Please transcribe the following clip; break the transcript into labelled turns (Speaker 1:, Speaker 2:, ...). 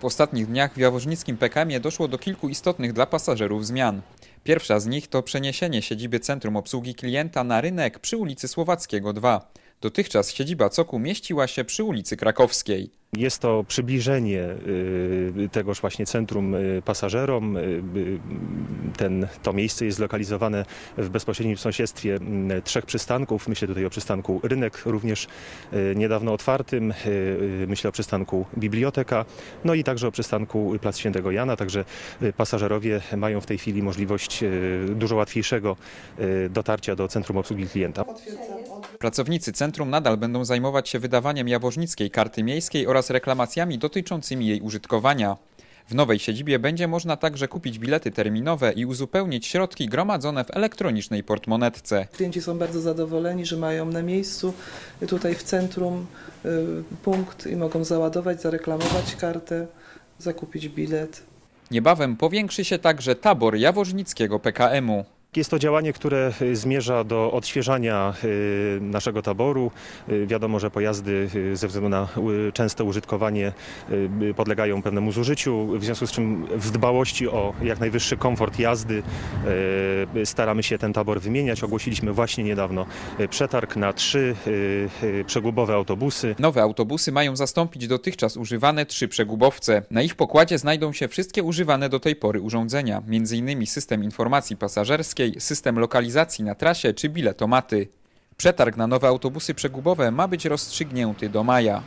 Speaker 1: W ostatnich dniach w jaworznickim PKM-ie doszło do kilku istotnych dla pasażerów zmian. Pierwsza z nich to przeniesienie siedziby Centrum Obsługi Klienta na rynek przy ulicy Słowackiego 2. Dotychczas siedziba COKU mieściła się przy ulicy Krakowskiej.
Speaker 2: Jest to przybliżenie y, tegoż właśnie centrum y, pasażerom. Y, Ten, to miejsce jest zlokalizowane w bezpośrednim sąsiedztwie mm, trzech przystanków. Myślę tutaj o przystanku Rynek, również niedawno otwartym. Myślę o przystanku Biblioteka, no i także o przystanku Plac Świętego Jana. Także pasażerowie mają w tej chwili możliwość dużo łatwiejszego dotarcia do centrum obsługi klienta.
Speaker 1: Pracownicy centrum nadal będą zajmować się wydawaniem jaworznickiej karty miejskiej oraz reklamacjami dotyczącymi jej użytkowania. W nowej siedzibie będzie można także kupić bilety terminowe i uzupełnić środki gromadzone w elektronicznej portmonetce.
Speaker 3: Klienci są bardzo zadowoleni, że mają na miejscu tutaj w centrum y, punkt i mogą załadować, zareklamować kartę, zakupić bilet.
Speaker 1: Niebawem powiększy się także tabor jaworznickiego PKM-u.
Speaker 2: Jest to działanie, które y, zmierza do odświeżania y, naszego taboru. Y, Wiadomo, że pojazdy ze względu na częste użytkowanie podlegają pewnemu zużyciu, w związku z czym w dbałości o jak najwyższy komfort jazdy staramy się ten tabor wymieniać. Ogłosiliśmy właśnie niedawno przetarg na trzy przegubowe autobusy.
Speaker 1: Nowe autobusy mają zastąpić dotychczas używane trzy przegubowce. Na ich pokładzie znajdą się wszystkie używane do tej pory urządzenia, m.in. system informacji pasażerskiej, system lokalizacji na trasie czy biletomaty. Przetarg na nowe autobusy przegubowe ma być rozstrzygnięty do maja.